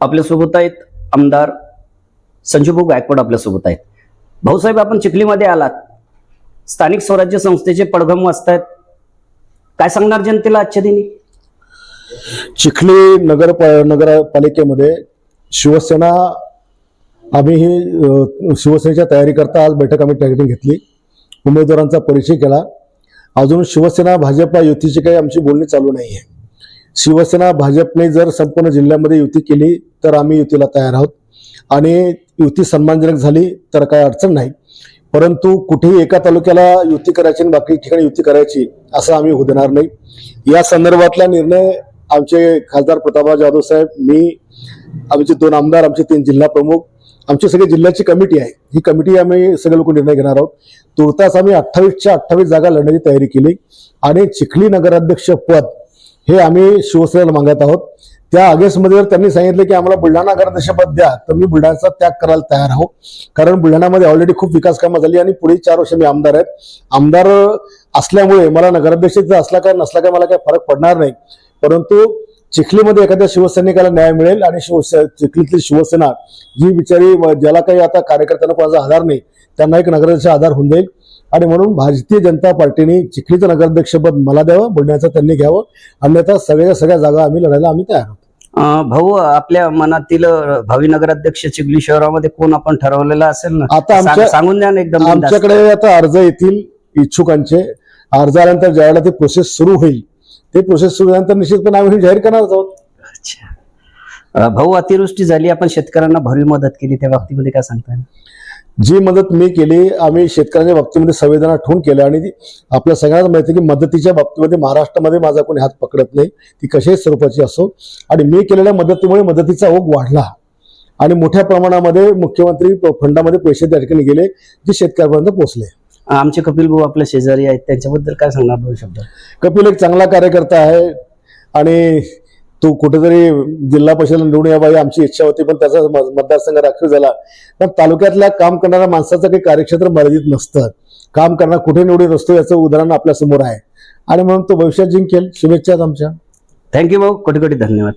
आपल्यासोबत आहेत आमदार संजूभाऊ गायकवाड आपल्यासोबत आहेत. भाऊसाहेब आपण चिखलीमध्ये आलात. स्थानिक स्वराज्य संस्थेचे पडघम वाचतायत काय सांगणार जनतेला आजच्या दिनी? चिखली नगर नगरपालिकेमध्ये शिवसेना आम्ही ही शिवसेनेच्या तयारीकरता आज बैठक आम्ही त्या घेतली. उमेदवारांचा परिचय केला. अजून शिवसेना भाजपा युतीची काही आमची बोलणी चालू नाही आहे शिवसेना भाजपने जर संपूर्ण जिल्ह्यामध्ये युती केली तर आम्ही युतीला तयार आहोत. आणि युती सन्मानजनक झाली तर काय अडचण नाही. परंतु कुठेही एका तालुक्याला युती करायची आणि बाकी ठिकाणी युती करायची असं आम्ही होऊ देणार नाही. या संदर्भातला निर्णय आमचे खासदार प्रतापराव जाधव साहेब मी आमचे दोन आमदार आमचे तीन जिल्हा प्रमुख आमची सगळी जिल्ह्याची कमिटी आहे. ही कमिटी आम्ही सगळे लोक निर्णय घेणार आहोत. तुर्तास आम्ही अठ्ठावीसच्या अठ्ठावीस जागा लढण्याची तयारी केली आणि चिखली नगराध्यक्ष पद हे आम्ही शिवसेनेला मागत आहोत. त्या अगेन्स्टमध्ये जर त्यांनी सांगितलं की आम्हाला बुलढाणा नगराध्यक्ष द्या. तर मी बुलढाण्याचा त्याग करायला तयार आहो कारण बुलढाण्यामध्ये ऑलरेडी खूप विकास कामं झाली आणि पुढील चार वर्ष मी आमदार आहेत. आमदार असल्यामुळे मला नगराध्यक्ष जर असला काय नसला काय मला काय फरक पडणार नाही. परंतु चिखलीमध्ये एखाद्या शिवसैनिकाला न्याय मिळेल आणि शिवसे चिखलीतली शिवसेना जी बिचारी ज्याला काही आता कार्यकर्त्यांना कोणाचा आधार नाही त्यांना एक नगराध्यक्ष आधार होऊन जाईल. आणि म्हणून भारतीय जनता पार्टीने चिखलीचं नगराध्यक्षपद मला द्यावं बुलढाण्याचं त्यांनी घ्यावं. अन्यथा सगळ्या सगळ्या जागा आम्ही लढायला आम्ही तयार आहोत. भाऊ आपल्या मनातील भावी नगराध्यक्ष चिखली शहरामध्ये कोण आपण ठरवलेला असेल ना? आता आमच्या- सांग- सांगून द्या ना एकदम. आमच्याकडे आता अर्ज येतील इच्छुकांचे. अर्ज आल्यानंतर ज्यावेळेला ती प्रोसेस सुरू होईल ते प्रोसेस सुरू झाल्यानंतर निश्चितपणे आम्ही जाहीर करणार आहोत. भाऊ अतिवृष्टी झाली आपण शेतकऱ्यांना भरीव मदत केली त्या बाबतीमध्ये काय सांगताय? जी मदत मी केली आम्ही शेतकऱ्यांच्या बाबतीमध्ये संवेदना ठेवून केल्या आणि आपल्या सगळ्यांना माहिती की मदतीच्या बाबतीमध्ये महाराष्ट्रामध्ये माझा कोणी हात पकडत नाही. ती कशाही स्वरूपाची असो. आणि मी केलेल्या मदतीमुळे मदतीचा ओघ वाढला. आणि मोठ्या प्रमाणामध्ये मुख्यमंत्री फंडामध्ये पैसे त्या ठिकाणी गेले जे शेतकऱ्यापर्यंत पोहोचले. आमचे कपिल भाऊ आपल्या शेजारी आहेत. त्यांच्याबद्दल काय सांगणार दोन शब्द? कपिल एक चांगला कार्यकर्ता आहे. आणि तो कुठेतरी जिल्हा परिषदेला निवडून यावा ही आमची इच्छा होती पण त्याचा म- मतदारसंघ राखीव झाला. पण तालुक्यातल्या काम करणाऱ्या माणसाचं काही कार्यक्षेत्र मर्यादित नसतं. काम करणार कुठे निवडून असतो याचं उदाहरण आपल्यासमोर आहे. आणि म्हणून तो भविष्यात जिंकेल. शुभेच्छा आमच्या थँक्यू भाऊ. कोटी कोटी धन्यवाद.